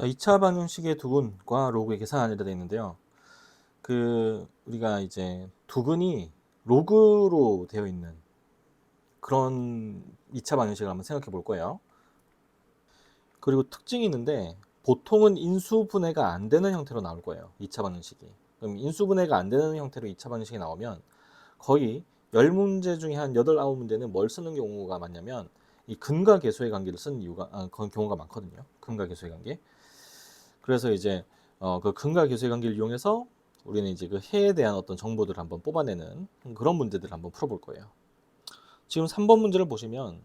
자, 2차 방정식의 두근과 로그의 계산이라 되어 있는데요. 그 우리가 이제 두근이 로그로 되어 있는 그런 2차 방정식을 한번 생각해 볼 거예요. 그리고 특징이 있는데 보통은 인수분해가 안 되는 형태로 나올 거예요. 2차 방정식이. 그럼 인수분해가 안 되는 형태로 2차 방정식이 나오면 거의 10문제 중에 한 8, 9문제는 뭘 쓰는 경우가 많냐면 이 근과 계수의 관계를 쓰는 이유가 아, 그런 경우가 많거든요. 근과 계수의 관계. 그래서 이제 어, 그 근과 계수의 관계를 이용해서 우리는 이제 그 해에 대한 어떤 정보들을 한번 뽑아내는 그런 문제들을 한번 풀어볼 거예요. 지금 3번 문제를 보시면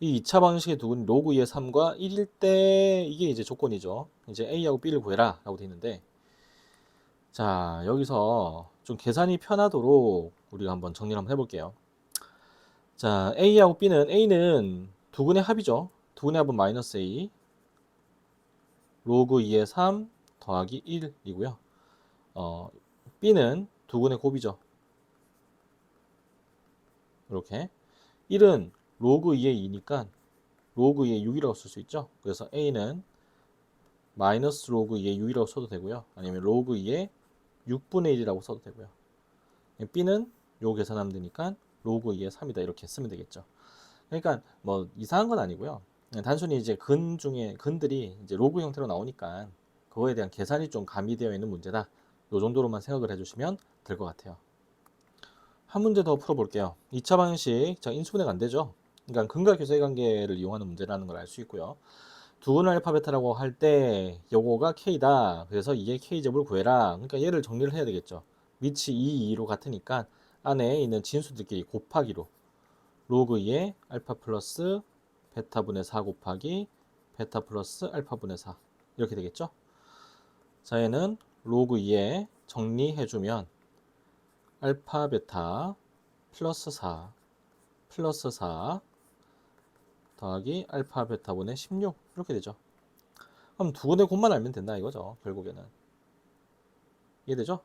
이 2차 방식의 두근 로그 2의 3과 1일 때 이게 이제 조건이죠. 이제 A하고 B를 구해라 라고 되어 있는데 자 여기서 좀 계산이 편하도록 우리가 한번 정리를 한번 해볼게요. 자 A하고 B는 A는 두근의 합이죠. 두근의 합은 마이너스 A 로그 2의 3 더하기 1이고요. 어, B는 두근의 곱이죠. 이렇게 1은 로그 2의 2니까 로그 2의 6이라고 쓸 수 있죠. 그래서 A는 마이너스 로그 2의 6이라고 써도 되고요. 아니면 로그 2의 6분의 1이라고 써도 되고요. B는 요 계산하면 되니까 로그 2의 3이다 이렇게 쓰면 되겠죠. 그러니까 뭐 이상한 건 아니고요. 단순히 이제 근 중에 근들이 이제 로그 형태로 나오니까 그거에 대한 계산이 좀 가미되어 있는 문제다. 요 정도로만 생각을 해주시면 될 것 같아요. 한 문제 더 풀어볼게요. 2차 방식, 자 인수분해가 안 되죠. 그러니까 근과 계수의 관계를 이용하는 문제라는 걸 알 수 있고요. 두근 알파 베타라고 할 때 요거가 k다. 그래서 이게 k제곱을 구해라. 그러니까 얘를 정리를 해야 되겠죠. 위이 2, 2로 같으니까 안에 있는 진수들끼리 곱하기로 로그 2의 알파 플러스 베타분의 4 곱하기 베타 플러스 알파분의 4 이렇게 되겠죠. 자 얘는 로그 2에 정리해주면 알파 베타 플러스 4 플러스 4 더하기 알파 베타분의 16 이렇게 되죠. 그럼 두 군데 곱만 알면 된다 이거죠. 결국에는 이해되죠?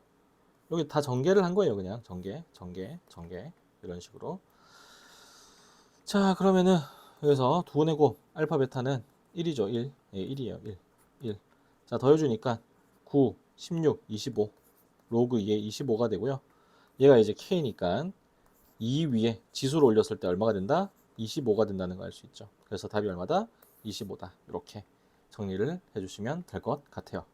여기 다 전개를 한 거예요. 그냥 전개, 전개, 전개 이런 식으로. 자 그러면은 여기서 두 군의 곱 알파 베타는 1이죠. 1. 예, 1이에요. 1. 1. 자 더해 주니까 9, 16, 25 로그 2에 25가 되고요. 얘가 이제 k니까 2 위에 지수를 올렸을 때 얼마가 된다? 25가 된다는 걸 알 수 있죠. 그래서 답이 얼마다? 25다. 이렇게 정리를 해 주시면 될 것 같아요.